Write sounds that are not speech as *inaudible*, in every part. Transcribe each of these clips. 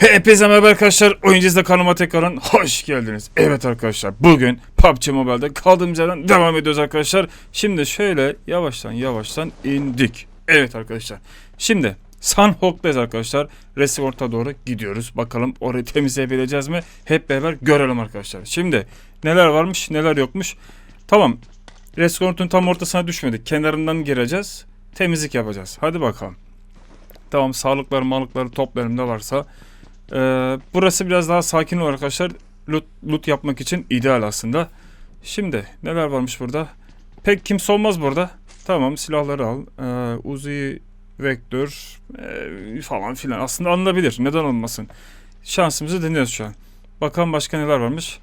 Hepinize merhaba arkadaşlar. Oyuncuzda kanalıma tekrardan hoş geldiniz. Evet arkadaşlar bugün PUBG Mobile'de kaldığımız yerden devam ediyoruz arkadaşlar. Şimdi şöyle yavaştan yavaştan indik. Evet arkadaşlar. Şimdi Sunhawk'tayız arkadaşlar. Resort'a doğru gidiyoruz. Bakalım orayı temizleyebileceğiz mi? Hep beraber görelim arkadaşlar. Şimdi neler varmış neler yokmuş. Tamam. Resort'un tam ortasına düşmedik. Kenarından gireceğiz. Temizlik yapacağız. Hadi bakalım. Tamam sağlıkları malıkları toplarım ne varsa. Ee, burası biraz daha sakin olur arkadaşlar. Loot, loot yapmak için ideal aslında. Şimdi neler varmış burada? Pek kimse olmaz burada. Tamam silahları al. Ee, Uzi, Vektör ee, falan filan. Aslında alınabilir. Neden olmasın? Şansımızı deniyoruz şu an. Bakalım başka neler varmış.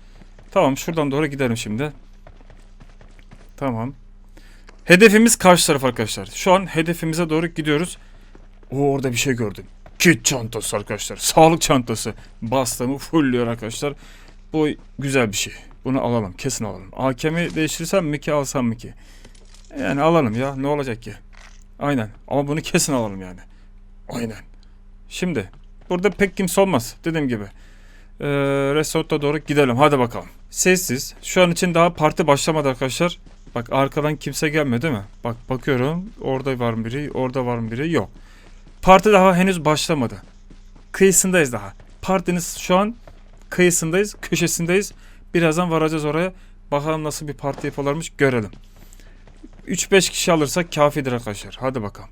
Tamam şuradan doğru gidelim şimdi. Tamam. Hedefimiz karşı taraf arkadaşlar. Şu an hedefimize doğru gidiyoruz. O orada bir şey gördüm. Kit çantası arkadaşlar. Sağlık çantası. Bastığımı fullüyor arkadaşlar. Bu güzel bir şey. Bunu alalım. Kesin alalım. AKM'i değiştirsem mi ki alsam mı ki? Yani alalım ya. Ne olacak ki? Aynen. Ama bunu kesin alalım yani. Aynen. Şimdi. Burada pek kimse olmaz. Dediğim gibi. Ee, Resort'a doğru gidelim. Hadi bakalım. Sessiz. Şu an için daha parti başlamadı arkadaşlar. Bak arkadan kimse gelmedi değil mi? Bak bakıyorum. Orada var mı biri? Orada var mı biri? Yok. Parti daha henüz başlamadı. Kıyısındayız daha. Partinin şu an kıyısındayız, köşesindeyiz. Birazdan varacağız oraya. Bakalım nasıl bir parti yapıyorlarmış görelim. 3-5 kişi alırsak kafidir arkadaşlar. Hadi bakalım.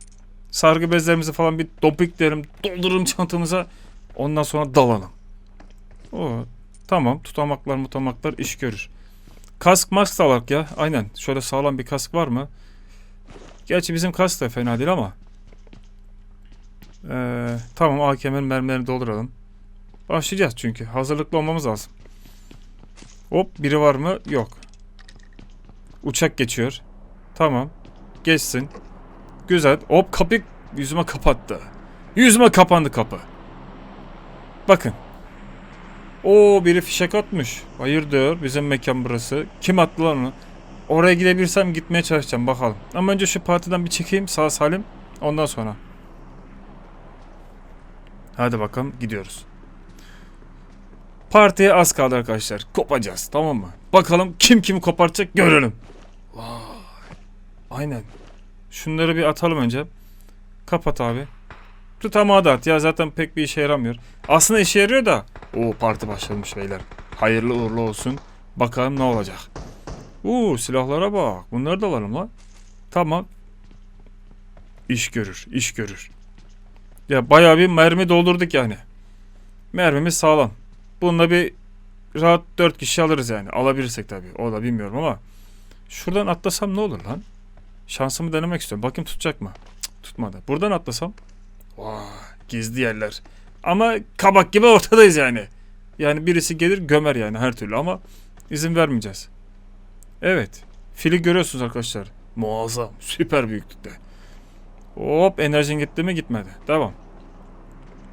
Sargı bezlerimizi falan bir dopikleyelim, dolduralım çantamıza. Ondan sonra dalalım. O tamam. Tutamaklar mutamaklar iş görür. Kask mask da alak ya. Aynen. Şöyle sağlam bir kask var mı? Gerçi bizim kask da fena değil ama. Ee, tamam AKM'nin mermilerini dolduralım. Başlayacağız çünkü. Hazırlıklı olmamız lazım. Hop biri var mı? Yok. Uçak geçiyor. Tamam. Geçsin. Güzel. Hop kapı yüzüme kapattı. Yüzüme kapandı kapı. Bakın. Oo biri fişek atmış. Hayırdır bizim mekan burası. Kim attı lan onu? Oraya gidebilirsem gitmeye çalışacağım bakalım. Ama önce şu partiden bir çekeyim sağ salim. Ondan sonra. Hadi bakalım gidiyoruz. Partiye az kaldı arkadaşlar. Kopacağız tamam mı? Bakalım kim kimi kopartacak görelim. Vay. Aynen. Şunları bir atalım önce. Kapat abi. Tutamağı da at ya zaten pek bir işe yaramıyor. Aslında işe yarıyor da. Oo parti başlamış beyler. Hayırlı uğurlu olsun. Bakalım ne olacak. Oo silahlara bak. Bunları da alalım lan. Tamam. İş görür, iş görür. Ya bayağı bir mermi doldurduk yani. Mermimiz sağlam. Bununla bir rahat 4 kişi alırız yani. Alabilirsek tabii. O da bilmiyorum ama. Şuradan atlasam ne olur lan? Şansımı denemek istiyorum. Bakayım tutacak mı? Tutmadı. Buradan atlasam. Vay gizli yerler. Ama kabak gibi ortadayız yani. Yani birisi gelir gömer yani her türlü ama izin vermeyeceğiz. Evet. Fili görüyorsunuz arkadaşlar. Muazzam. Süper büyüklükte. Hop enerjin gitti mi gitmedi. Devam.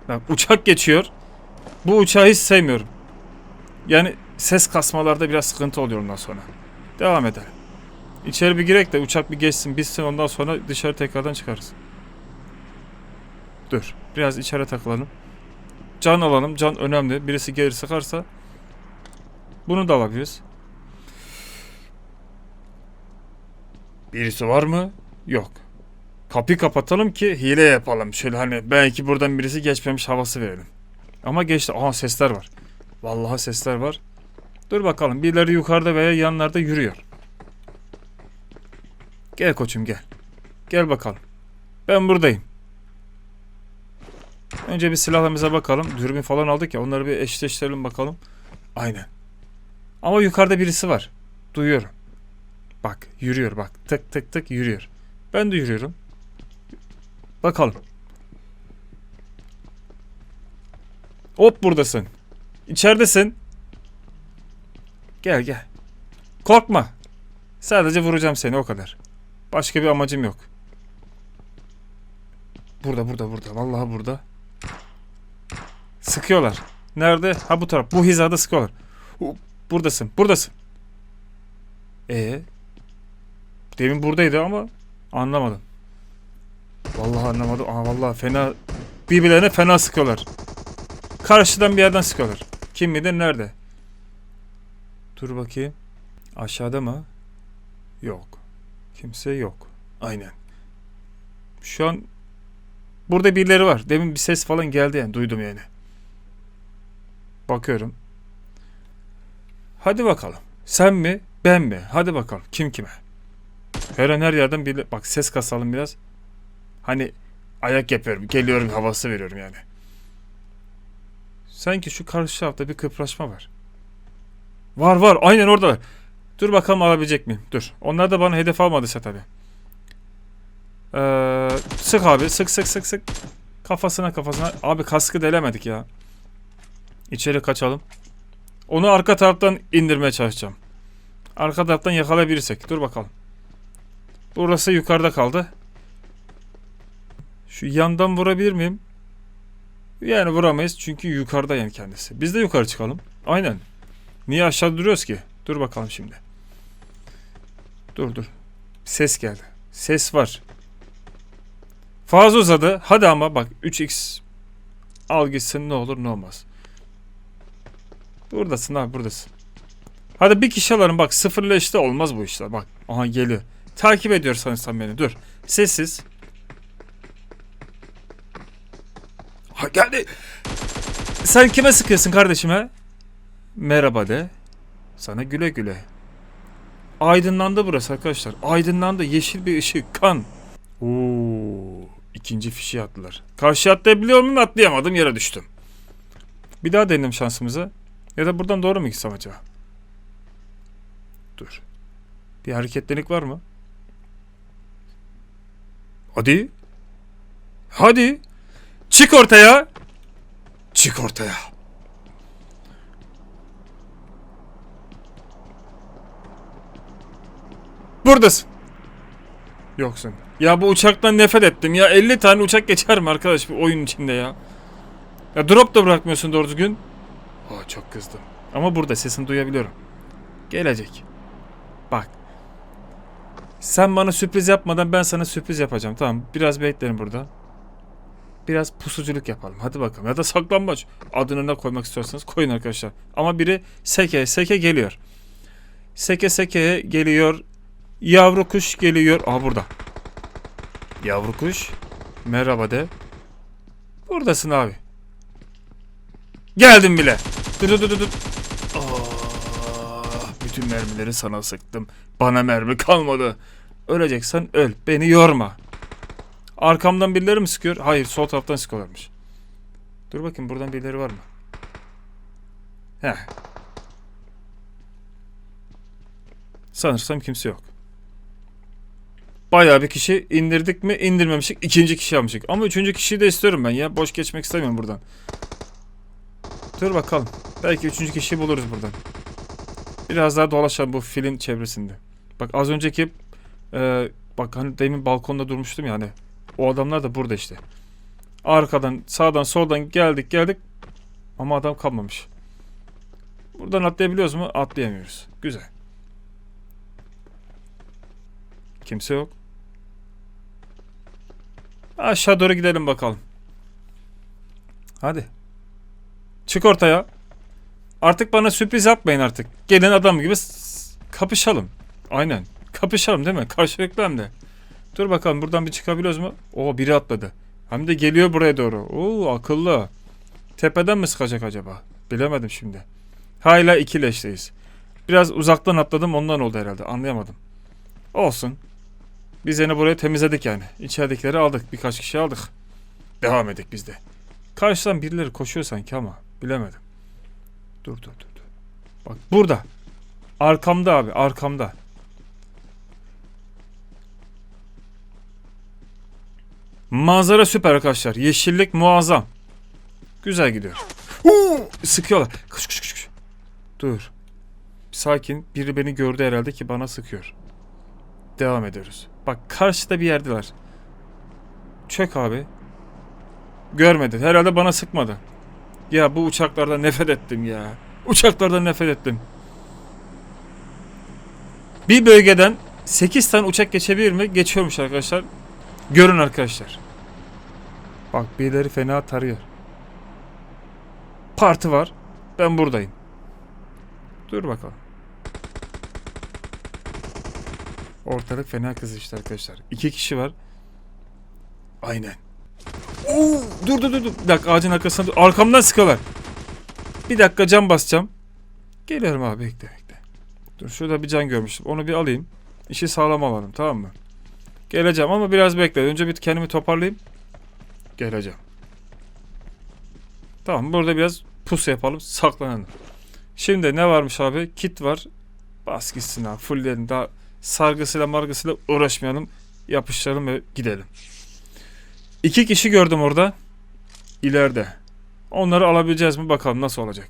Bak uçak geçiyor. Bu uçağı hiç sevmiyorum. Yani ses kasmalarda biraz sıkıntı oluyor ondan sonra. Devam edelim. İçeri bir girek de uçak bir geçsin bitsin ondan sonra dışarı tekrardan çıkarız. Dur. Biraz içeri takılalım. Can alalım. Can önemli. Birisi gelir sıkarsa bunu da alabiliriz. Birisi var mı? Yok. Kapıyı kapatalım ki hile yapalım. Şöyle hani belki buradan birisi geçmemiş havası verelim. Ama geçti. Aha sesler var. Vallahi sesler var. Dur bakalım. Birileri yukarıda veya yanlarda yürüyor. Gel koçum gel. Gel bakalım. Ben buradayım. Önce bir silahlarımıza bakalım. Dürbün falan aldık ya. Onları bir eşleştirelim bakalım. Aynen. Ama yukarıda birisi var. Duyuyorum. Bak yürüyor bak. Tık tık tık yürüyor. Ben de yürüyorum. Bakalım. Hop buradasın. İçeridesin. Gel gel. Korkma. Sadece vuracağım seni o kadar. Başka bir amacım yok. Burada burada burada. Vallahi burada. Sıkıyorlar. Nerede? Ha bu taraf. Bu hizada sıkıyorlar. Buradasın. Buradasın. Ee? Demin buradaydı ama anlamadım. Vallahi anlamadım. Aa vallahi fena birbirlerine fena sıkıyorlar. Karşıdan bir yerden sıkıyorlar. Kim midir nerede? Dur bakayım. Aşağıda mı? Yok. Kimse yok. Aynen. Şu an burada birileri var. Demin bir ses falan geldi yani. Duydum yani. Bakıyorum. Hadi bakalım. Sen mi? Ben mi? Hadi bakalım. Kim kime? Her an her yerden bir... Bak ses kasalım biraz. Hani ayak yapıyorum. Geliyorum havası veriyorum yani. Sanki şu karşı tarafta bir kıpraşma var. Var var. Aynen orada. Dur bakalım alabilecek miyim? Dur. Onlar da bana hedef almadıysa tabii. Ee, sık abi. Sık sık sık sık. Kafasına kafasına. Abi kaskı delemedik ya. İçeri kaçalım. Onu arka taraftan indirmeye çalışacağım. Arka taraftan yakalayabilirsek. Dur bakalım. Burası yukarıda kaldı. Şu yandan vurabilir miyim? Yani vuramayız çünkü yukarıda yani kendisi. Biz de yukarı çıkalım. Aynen. Niye aşağı duruyoruz ki? Dur bakalım şimdi. Dur dur. Ses geldi. Ses var. Fazla uzadı. Hadi ama bak 3x al gitsin ne olur ne olmaz. Buradasın abi buradasın. Hadi bir kişi alalım bak sıfırla işte olmaz bu işler bak. Aha geliyor. Takip ediyor sanırsam beni dur. Sessiz. Ha geldi. Sen kime sıkıyorsun kardeşime? Merhaba de. Sana güle güle. Aydınlandı burası arkadaşlar. Aydınlandı. Yeşil bir ışık. Kan. Oo, ikinci fişi attılar. Karşı atlayabiliyor muyum? Atlayamadım. Yere düştüm. Bir daha deneyelim şansımızı. Ya da buradan doğru mu gitsem acaba? Dur. Bir hareketlilik var mı? Hadi. Hadi. Çık ortaya. Çık ortaya. Buradasın. Yoksun. Ya bu uçaktan nefret ettim ya. 50 tane uçak geçer mi arkadaş bu oyun içinde ya? Ya drop da bırakmıyorsun doğru düzgün. Aa, çok kızdım. Ama burada sesini duyabiliyorum. Gelecek. Bak. Sen bana sürpriz yapmadan ben sana sürpriz yapacağım. Tamam biraz beklerim burada. Biraz pusuculuk yapalım. Hadi bakalım. Ya da saklambaç. Adını ne koymak istiyorsanız koyun arkadaşlar. Ama biri seke seke geliyor. Seke seke geliyor. Yavru kuş geliyor. Aha burada. Yavru kuş. Merhaba de. Buradasın abi. Geldim bile. Dur dur dur dur. Ah, bütün mermileri sana sıktım. Bana mermi kalmadı. Öleceksen öl. Beni yorma. Arkamdan birileri mi sıkıyor? Hayır sol taraftan sıkıyorlarmış. Dur bakayım buradan birileri var mı? Heh. Sanırsam kimse yok. Bayağı bir kişi indirdik mi indirmemişik. ikinci kişi almışık. Ama üçüncü kişiyi de istiyorum ben ya. Boş geçmek istemiyorum buradan. Dur bakalım. Belki üçüncü kişiyi buluruz buradan. Biraz daha dolaşalım bu film çevresinde. Bak az önceki e, bak hani demin balkonda durmuştum yani. O adamlar da burada işte. Arkadan, sağdan, soldan geldik geldik. Ama adam kalmamış. Buradan atlayabiliyoruz mu? Atlayamıyoruz. Güzel. Kimse yok. Aşağı doğru gidelim bakalım. Hadi. Çık ortaya. Artık bana sürpriz yapmayın artık. Gelin adam gibi kapışalım. Aynen. Kapışalım değil mi? Karşılıklı hem de. Dur bakalım buradan bir çıkabiliyoruz mu? Oo biri atladı. Hem de geliyor buraya doğru. Oo akıllı. Tepeden mi sıkacak acaba? Bilemedim şimdi. Hala iki leşteyiz. Biraz uzaktan atladım ondan oldu herhalde. Anlayamadım. Olsun. Biz yine burayı temizledik yani. İçeridekileri aldık. Birkaç kişi aldık. Devam edik biz de. Karşıdan birileri koşuyor sanki ama bilemedim. Dur dur dur. dur. Bak burada. Arkamda abi arkamda. Manzara süper arkadaşlar. Yeşillik muazzam. Güzel gidiyor. Sıkıyorlar. Kış kış kış. Dur. Sakin. Biri beni gördü herhalde ki bana sıkıyor. Devam ediyoruz. Bak karşıda bir yerdeler. Çök abi. Görmedi. Herhalde bana sıkmadı. Ya bu uçaklardan nefret ettim ya. Uçaklardan nefret ettim. Bir bölgeden 8 tane uçak geçebilir mi? Geçiyormuş arkadaşlar. Görün arkadaşlar. Bak birileri fena tarıyor. Parti var. Ben buradayım. Dur bakalım. Ortalık fena kızıştı arkadaşlar. İki kişi var. Aynen. Oo, dur dur dur. Bir dakika ağacın arkasına dur. Arkamdan sıkıyorlar. Bir dakika cam basacağım. Geliyorum abi bekle bekle. Dur şurada bir can görmüştüm. Onu bir alayım. İşi sağlam alalım tamam mı? Geleceğim ama biraz bekle. Önce bir kendimi toparlayayım. Geleceğim. Tamam burada biraz pus yapalım. Saklanalım. Şimdi ne varmış abi? Kit var. Bas gitsin abi. Fullleyelim. Daha sargısıyla margısıyla uğraşmayalım. Yapıştıralım ve gidelim. İki kişi gördüm orada. İleride. Onları alabileceğiz mi bakalım nasıl olacak.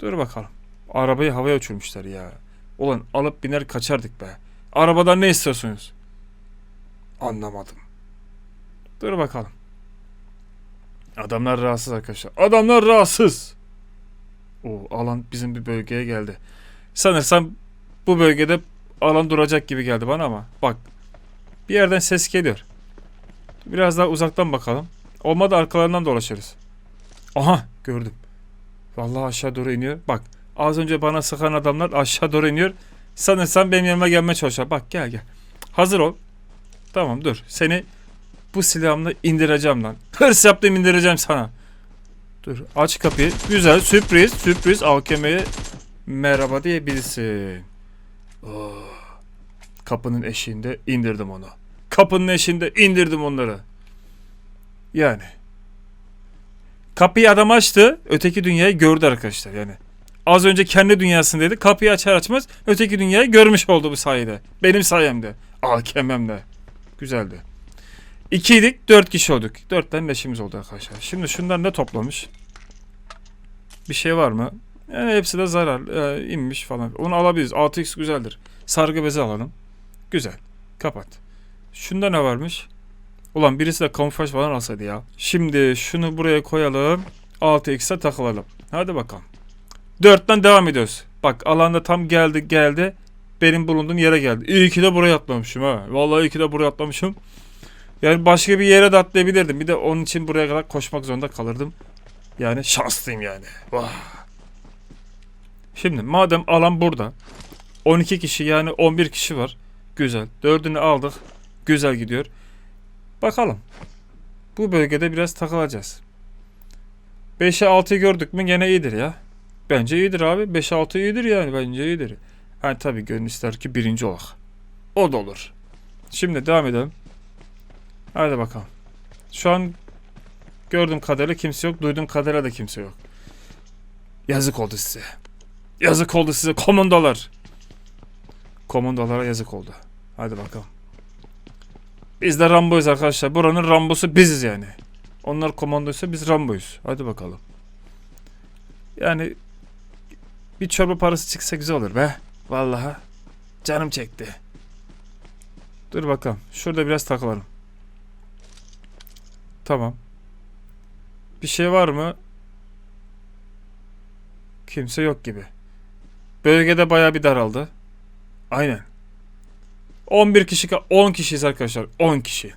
Dur bakalım. Arabayı havaya uçurmuşlar ya. Ulan alıp biner kaçardık be. Arabadan ne istiyorsunuz? Anlamadım. Dur bakalım. Adamlar rahatsız arkadaşlar. Adamlar rahatsız. O alan bizim bir bölgeye geldi. Sanırsam bu bölgede alan duracak gibi geldi bana ama bak bir yerden ses geliyor. Biraz daha uzaktan bakalım. Olmadı arkalarından dolaşırız. Aha gördüm. Vallahi aşağı doğru iniyor. Bak az önce bana sıkan adamlar aşağı doğru iniyor. Sanırsam benim yanıma gelmeye çalışıyor. Bak gel gel. Hazır ol. Tamam dur. Seni bu silahımla indireceğim lan. *laughs* Hırs yaptım indireceğim sana. Dur aç kapıyı. Güzel sürpriz sürpriz AKM'ye merhaba diyebilirsin. Oh. Kapının eşiğinde indirdim onu. Kapının eşiğinde indirdim onları. Yani. Kapıyı adam açtı. Öteki dünyayı gördü arkadaşlar yani. Az önce kendi dünyasındaydı. Kapıyı açar açmaz öteki dünyayı görmüş oldu bu sayede. Benim sayemde. AKM'mde. Güzeldi. İkiydik, dört kişi olduk. Dört tane leşimiz oldu arkadaşlar. Şimdi şunlar ne toplamış? Bir şey var mı? Yani hepsi de zarar. Ee, inmiş falan. Onu alabiliriz. 6x güzeldir. Sargı bezi alalım. Güzel. Kapat. Şunda ne varmış? Ulan birisi de kamuflaj falan alsaydı ya. Şimdi şunu buraya koyalım. 6x'e takılalım. Hadi bakalım. 4'ten devam ediyoruz. Bak alanda tam geldi geldi. Benim bulunduğum yere geldi. İyi ki de buraya atlamışım ha. Vallahi iyi ki de buraya atlamışım. Yani başka bir yere de atlayabilirdim. Bir de onun için buraya kadar koşmak zorunda kalırdım. Yani şanslıyım yani. Vah. Şimdi madem alan burada. 12 kişi yani 11 kişi var. Güzel. Dördünü aldık. Güzel gidiyor. Bakalım. Bu bölgede biraz takılacağız. 5'e 6'yı gördük mü gene iyidir ya. Bence iyidir abi. 5'e 6 iyidir yani. Bence iyidir. Ha tabii gönül ister ki birinci olak. O da olur. Şimdi devam edelim. Hadi bakalım. Şu an gördüğüm kadarıyla kimse yok. Duyduğum kadarıyla da kimse yok. Yazık oldu size. Yazık oldu size komandolar. Komandolara yazık oldu. Hadi bakalım. Biz de Rambo'yuz arkadaşlar. Buranın Rambo'su biziz yani. Onlar komandoysa biz Rambo'yuz. Hadi bakalım. Yani bir çorba parası çıksa güzel olur be. Vallahi canım çekti. Dur bakalım. Şurada biraz takılalım. Tamam. Bir şey var mı? Kimse yok gibi. Bölgede baya bir daraldı. Aynen. 11 kişi, ka- 10 kişiyiz arkadaşlar. 10 kişi.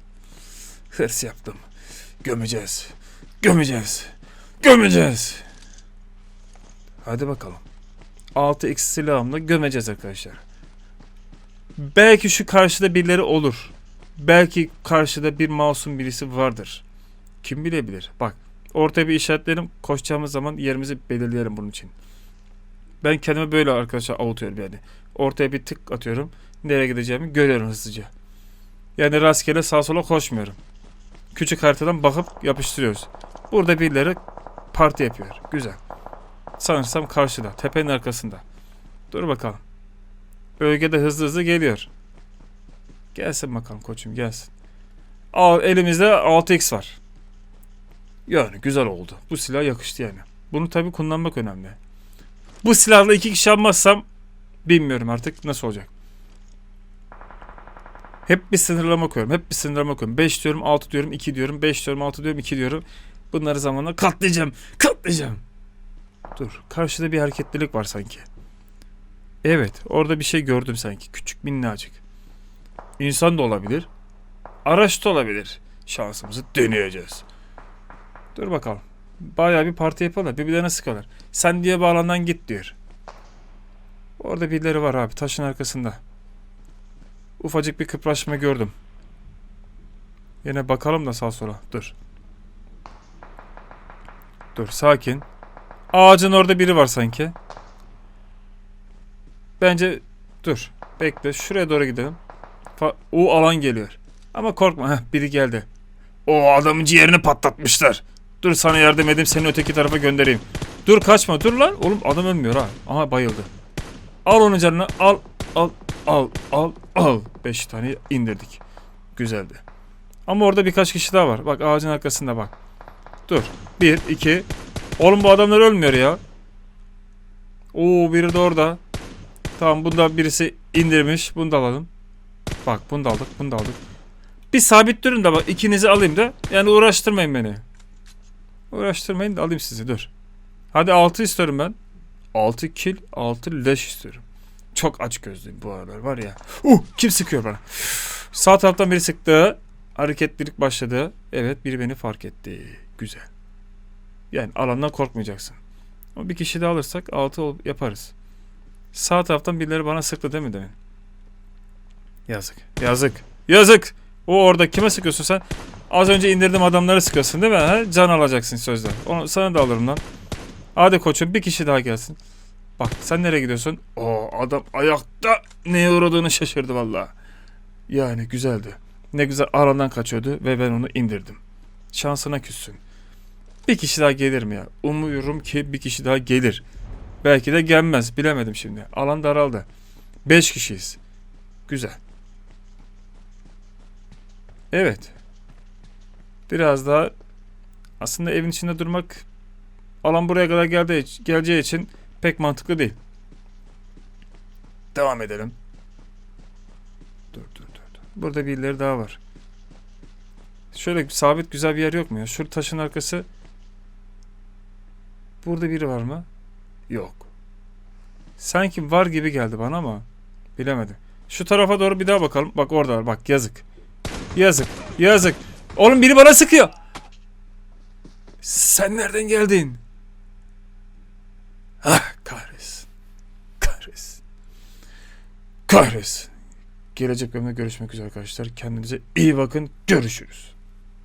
Hırs yaptım. Gömeceğiz. Gömeceğiz. Gömeceğiz. Hadi bakalım. 6x silahımla gömeceğiz arkadaşlar. Belki şu karşıda birileri olur. Belki karşıda bir masum birisi vardır. Kim bilebilir? Bak ortaya bir işaretlerim. Koşacağımız zaman yerimizi belirleyelim bunun için. Ben kendime böyle arkadaşlar avutuyorum yani. Ortaya bir tık atıyorum. Nereye gideceğimi görüyorum hızlıca. Yani rastgele sağa sola koşmuyorum. Küçük haritadan bakıp yapıştırıyoruz. Burada birileri parti yapıyor. Güzel. Sanırsam karşıda. Tepenin arkasında. Dur bakalım. Bölgede hızlı hızlı geliyor. Gelsin bakalım koçum gelsin. Al, elimizde 6x var. Yani güzel oldu. Bu silah yakıştı yani. Bunu tabii kullanmak önemli. Bu silahla iki kişi almazsam bilmiyorum artık nasıl olacak. Hep bir sınırlama koyuyorum. Hep bir sınırlama koyuyorum. 5 diyorum, 6 diyorum, 2 diyorum, 5 diyorum, 6 diyorum, 2 diyorum. Bunları zamanla katlayacağım. Katlayacağım. Dur. Karşıda bir hareketlilik var sanki. Evet. Orada bir şey gördüm sanki. Küçük minnacık. İnsan da olabilir. Araç da olabilir. Şansımızı deneyeceğiz. Dur bakalım. Bayağı bir parti yapıyorlar. Birbirlerine sıkıyorlar. Sen diye bağlandan git diyor. Orada birileri var abi taşın arkasında. Ufacık bir kıpraşma gördüm. Yine bakalım da sağ sola. Dur. Dur sakin. Ağacın orada biri var sanki. Bence dur. Bekle. Şuraya doğru gidelim. Fa- o alan geliyor. Ama korkma. Heh, biri geldi. O adamın ciğerini patlatmışlar. Dur sana yardım edeyim seni öteki tarafa göndereyim. Dur kaçma dur lan. Oğlum adam ölmüyor ha. Aha bayıldı. Al onun canını al al al al al. Beş tane indirdik. Güzeldi. Ama orada birkaç kişi daha var. Bak ağacın arkasında bak. Dur. Bir, iki. Oğlum bu adamlar ölmüyor ya. Oo biri de orada. Tamam bunda birisi indirmiş. Bunu da alalım. Bak bunu da aldık bunu da aldık. Bir sabit durun da bak ikinizi alayım da. Yani uğraştırmayın beni. Uğraştırmayın da alayım sizi dur. Hadi 6 istiyorum ben. 6 kill 6 leş istiyorum. Çok aç gözlüyüm bu aralar var ya. Uh kim sıkıyor bana? Sağ taraftan biri sıktı. Hareketlilik başladı. Evet biri beni fark etti. Güzel. Yani alandan korkmayacaksın. Ama bir kişi daha alırsak 6 yaparız. Sağ taraftan birileri bana sıktı değil mi demin? Yazık. Yazık. Yazık. O orada kime sıkıyorsun sen? Az önce indirdim adamları sıkıyorsun değil mi? Ha? Can alacaksın sözde. Onu sana da alırım lan. Hadi koçum bir kişi daha gelsin. Bak sen nereye gidiyorsun? O adam ayakta neye uğradığını şaşırdı valla. Yani güzeldi. Ne güzel alandan kaçıyordu ve ben onu indirdim. Şansına küssün. Bir kişi daha gelir mi ya? Umuyorum ki bir kişi daha gelir. Belki de gelmez. Bilemedim şimdi. Alan daraldı. Beş kişiyiz. Güzel. Evet. Biraz daha aslında evin içinde durmak alan buraya kadar geldiği, geleceği için pek mantıklı değil. Devam edelim. Dur dur dur. Burada birileri daha var. Şöyle sabit güzel bir yer yok mu ya? Şu taşın arkası. Burada biri var mı? Yok. Sanki var gibi geldi bana ama bilemedim. Şu tarafa doğru bir daha bakalım. Bak orada var. Bak yazık. Yazık. Yazık. Oğlum biri bana sıkıyor. Sen nereden geldin? Ah kahretsin. Kahretsin. Kahretsin. Gelecek bölümde görüşmek üzere arkadaşlar. Kendinize iyi bakın. Görüşürüz.